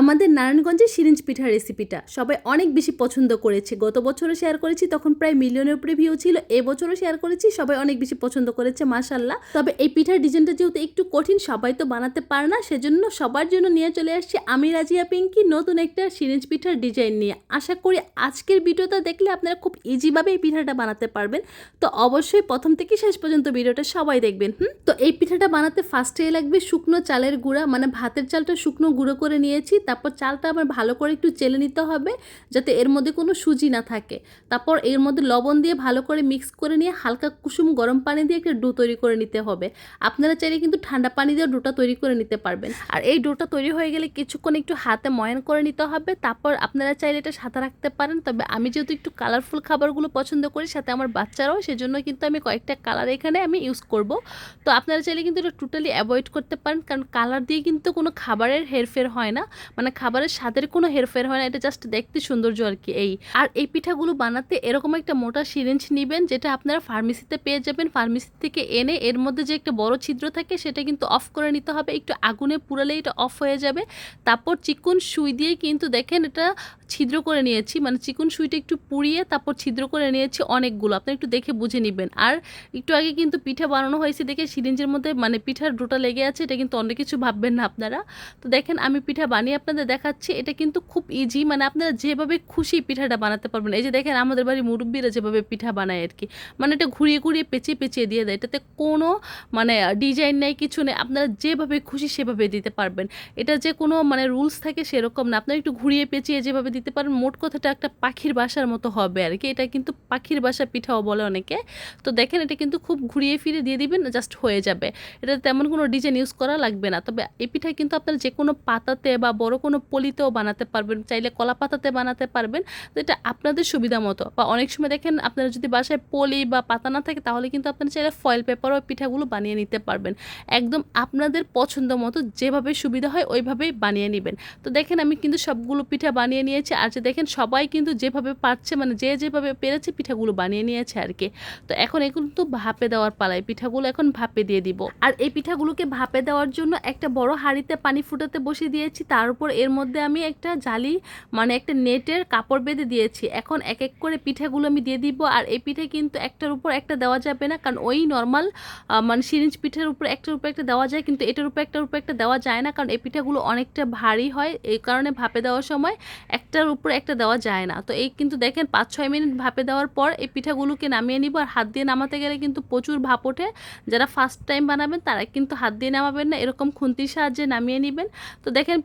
আমাদের নারায়ণগঞ্জের সিরিঞ্জ পিঠা রেসিপিটা সবাই অনেক বেশি পছন্দ করেছে। গত বছরও শেয়ার করেছি, তখন প্রায় মিলিয়নের উপরে ভিউ ছিল। এবছরও শেয়ার করেছি, সবাই অনেক বেশি পছন্দ করেছে মাশাল্লাহ তবে এই পিঠার ডিজাইনটা যেহেতু একটু কঠিন, সবাই তো বানাতে পারে না, সেজন্য সবার জন্য নিয়ে চলে আসছি আমি রাজিয়া পিঙ্কি, নতুন একটা সিরিঞ্জ পিঠার ডিজাইন নিয়ে। আশা করি আজকের ভিডিওটা দেখলে আপনারা খুব ইজিভাবে এই পিঠাটা বানাতে পারবেন। তো অবশ্যই প্রথম থেকে শেষ পর্যন্ত ভিডিওটা সবাই দেখবেন, হুম? তো এই পিঠাটা বানাতে ফার্স্টে লাগবে শুকনো চালের গুঁড়া মানে ভাতের চালটা শুকনো গুঁড়ো করে নিয়েছি। তারপর চালটা আবার ভালো করে একটু চেলে নিতে হবে যাতে এর মধ্যে কোনো সুজি না থাকে। তারপর এর মধ্যে লবণ দিয়ে ভালো করে মিক্স করে নিয়ে হালকা কুসুম গরম পানি দিয়ে একটা ডো তৈরি করে নিতে হবে। আপনারা চাইলে কিন্তু ঠান্ডা পানি দিয়ে ডোটা তৈরি করে নিতে পারবেন। আর এই ডোটা তৈরি হয়ে গেলে কিছুক্ষণ একটু হাতে ময়ান করে নিতে হবে। তারপর আপনারা চাইলে এটা সাদা রাখতে পারেন। তবে আমি যেহেতু একটু কালারফুল খাবারগুলো পছন্দ করি, সাথে আমার বাচ্চারাও, সেজন্য কিন্তু আমি কয়েকটা কালার এখানে আমি ইউজ করব। তো আপনারা চাইলে কিন্তু এটা টোটালি অ্যাভয়েড করতে পারেন। কারণ কালার দিয়ে কিন্তু কোনো খাবারের হেরফের হয় না। মানে খাবারের স্বাদের কোনো হেরফের হয় না, এটা জাস্ট দেখতে সৌন্দর্য আর কি এই। আর এই পিঠাগুলো বানাতে এরকম একটা মোটা সিরিঞ্জ নেবেন, যেটা আপনারা ফার্মেসিতে পেয়ে যাবেন। ফার্মেসি থেকে এনে এর মধ্যে যে একটা বড় ছিদ্র থাকে, সেটা কিন্তু অফ করে নিতে হবে। একটু আগুনে পুরালে এটা অফ হয়ে যাবে। তারপর চিকুন সুই দিয়ে কিন্তু দেখেন এটা ছিদ্র করে নিয়েছি। মানে চিকুন সুইটা একটু পুড়িয়ে তারপর ছিদ্র করে নিয়েছি অনেকগুলো। আপনি একটু দেখে বুঝে নেবেন। আর একটু আগে কিন্তু পিঠা বানানো হয়েছে দেখে সিরিঞ্জের মধ্যে মানে পিঠার ডোটা লেগে আছে, এটা কিন্তু অনেক কিছু ভাববেন না আপনারা। তো দেখেন আমি পিঠা বানিয়ে আপনাদের দেখাচ্ছি, এটা কিন্তু খুব ইজি মানে আপনারা যেভাবে খুশি পিঠাটা বানাতে পারবেন। এই যে দেখেন, আমাদের বাড়ির মুরব্বীরা যেভাবে পিঠা বানায় আর কি। মানে এটা ঘুরিয়ে ঘুরিয়ে পেঁচিয়ে পেঁচিয়ে দিয়ে দেয়। এটাতে কোনো মানে ডিজাইন নেই, কিছু নেই। আপনারা যেভাবে খুশি সেভাবে দিতে পারবেন। এটা যে কোনো মানে রুলস থাকে সেরকম না। আপনারা একটু ঘুরিয়ে পেঁচিয়ে যেভাবে দিতে পারেন, মোট কথাটা একটা পাখির বাসার মতো হবে আর কি। এটা কিন্তু পাখির বাসা পিঠাও বলে অনেকে। তো দেখেন, এটা কিন্তু খুব ঘুরিয়ে ফিরে দিয়ে দিবেন জাস্ট হয়ে যাবে। এটা তেমন কোনো ডিজাইন ইউজ করা লাগবে না। তবে এই পিঠা কিন্তু আপনারা যে কোনো পাতাতে বা বড় কোনো পলিতেও বানাতে পারবেন, চাইলে কলা পাতাতে বানাতে পারবেন। তো এটা আপনাদের সুবিধা মতো। বা অনেক সময় দেখেন আপনারা যদি বাসায় পলি বা পাতা না থাকে, তাহলে কিন্তু আপনারা চাইলে ফয়েল পেপারও পিঠাগুলো বানিয়ে নিতে পারবেন। একদম আপনাদের পছন্দ মতো যেভাবে সুবিধা হয়, ওইভাবেই বানিয়ে নেবেন। তো দেখেন আমি কিন্তু সবগুলো পিঠা বানিয়ে নিয়েছি, আর যে দেখেন সবাই কিন্তু যেভাবে পারছে মানে যে যেভাবে পেরেছে পিঠাগুলো বানিয়ে নিয়েছে আর কি। তো এখন এগুলো তো ভাপে দেওয়ার পালায়, পিঠাগুলো এখন ভাপে দিয়ে দিব। আর এই পিঠাগুলোকে ভাপে দেওয়ার জন্য একটা বড় হাঁড়িতে পানি ফুটাতে বসিয়ে দিয়েছি, তার উপর এর মধ্যে আমি একটা জালি মানে একটা নেটের কাপড় বেঁধে দিয়েছি। এখন এক এক করে পিঠেগুলো আমি দিয়ে দিব আর এই পিঠে কিন্তু একটার উপর একটা দেওয়া যাবে না কারণ ওই নর্মাল মানে সিরিঞ্জ পিঠের উপর একটার উপর একটা দেওয়া যায় কিন্তু এটার উপর একটার উপর একটা দেওয়া যায় না কারণ এই পিঠাগুলো অনেকটা ভারী হয়। এই কারণে ভাপে দেওয়ার সময় একটার উপর একটা দেওয়া যায় না। তো এই কিন্তু দেখেন পাঁচ ছয় মিনিট ভাপে দেওয়ার পর এই পিঠাগুলোকে নামিয়ে নিব আর হাত দিয়ে নামাতে গেলে কিন্তু প্রচুর ভাপ ওঠে। যারা ফার্স্ট টাইম বানাবেন তারা কিন্তু হাত দিয়ে নামাবেন না। এরকম খুন্তির সাহায্যে নামিয়ে নেবেন। তো দেখেন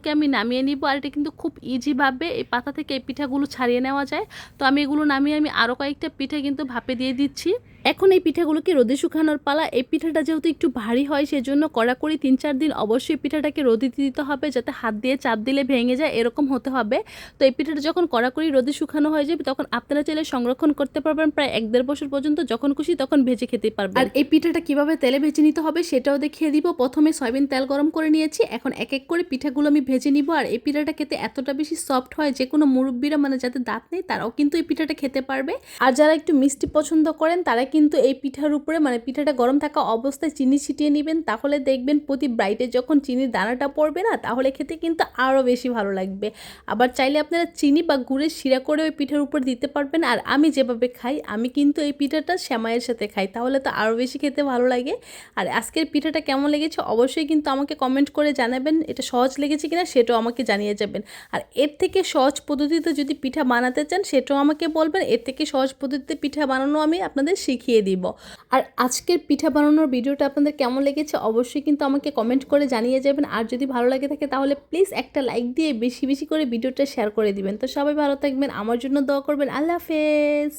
পিঠাগুলোকে আমি নামিয়ে নিব। আর এটা কিন্তু খুব ইজিভাবে এই পাতা থেকে এই পিঠাগুলো ছাড়িয়ে নেওয়া যায়। তো আমি এগুলো নামিয়ে আমি আরও কয়েকটা পিঠে কিন্তু ভাপে দিয়ে দিচ্ছি। এখন এই পিঠাগুলোকে রোদে শুকানোর পালা, এই পিঠাটা যেহেতু একটু ভারী হয়, সেজন্য কড়াকড়ি তিন চার দিন অবশ্যই পিঠাটাকে রোদে দিতে হবে, যাতে হাত দিয়ে চাপ দিলে ভেঙে যায়, এরকম হতে হবে। তো এই পিঠাটা যখন কড়াকড়ি রোদে শুকানো হয়ে যাবে, তখন আপনারা চাইলে সংরক্ষণ করতে পারবেন, প্রায় এক দেড় বছর পর্যন্ত যখন খুশি তখন ভেজে খেতে পারবেন। আর এই পিঠাটা কীভাবে তেলে ভেজে নিতে হবে সেটাও দেখিয়ে দিব। প্রথমে সয়াবিন তেল গরম করে নিয়েছি, এখন এক এক করে পিঠাগুলো আমি ভেজে নিব। আর এই পিঠাটা খেতে এতটা বেশি সফট হয় যে কোনো মুরব্বীরা মানে যাদের দাঁত নেই, তারাও কিন্তু এই পিঠাটা খেতে পারবে। আর যারা একটু মিষ্টি পছন্দ করেন, তারা কিন্তু এই পিঠার উপরে মানে পিঠাটা গরম থাকা অবস্থায় চিনি ছিটিয়ে নেবেন, তাহলে দেখবেন প্রতি ব্রাইটে যখন চিনির দানাটা পড়বে না, তাহলে খেতে কিন্তু আরও বেশি ভালো লাগবে। আবার চাইলে আপনারা চিনি বা গুড়ের শিরা করে ওই পিঠার উপর দিতে পারবেন, আর আমি যেভাবে খাই, আমি কিন্তু এই পিঠাটা শ্যামাইয়ের সাথে খাই, তাহলে তো আরও বেশি খেতে ভালো লাগে। আর আজকের পিঠাটা কেমন লেগেছে অবশ্যই কিন্তু আমাকে কমেন্ট করে জানাবেন, এটা সহজ লেগেছে কিনা সেটাও আমাকে জানিয়ে যাবেন। আর এর থেকে সহজ পদ্ধতিতে যদি পিঠা বানাতে চান, সেটাও আমাকে বলবেন, এর থেকে সহজ পদ্ধতিতে পিঠা বানানো আমি আপনাদের শিখিয়ে দিব। আর আজকের পিঠা বানানোর ভিডিওটা আপনাদের কেমন লেগেছে অবশ্যই কিন্তু আমাকে কমেন্ট করে জানিয়ে যাবেন। আর যদি ভালো লাগে থাকে তাহলে প্লিজ একটা লাইক দিয়ে বেশি বেশি করে ভিডিওটা শেয়ার করে দিবেন। তো সবাই ভালো থাকবেন, আমার জন্য দোয়া করবেন। আল্লাহ হাফেজ।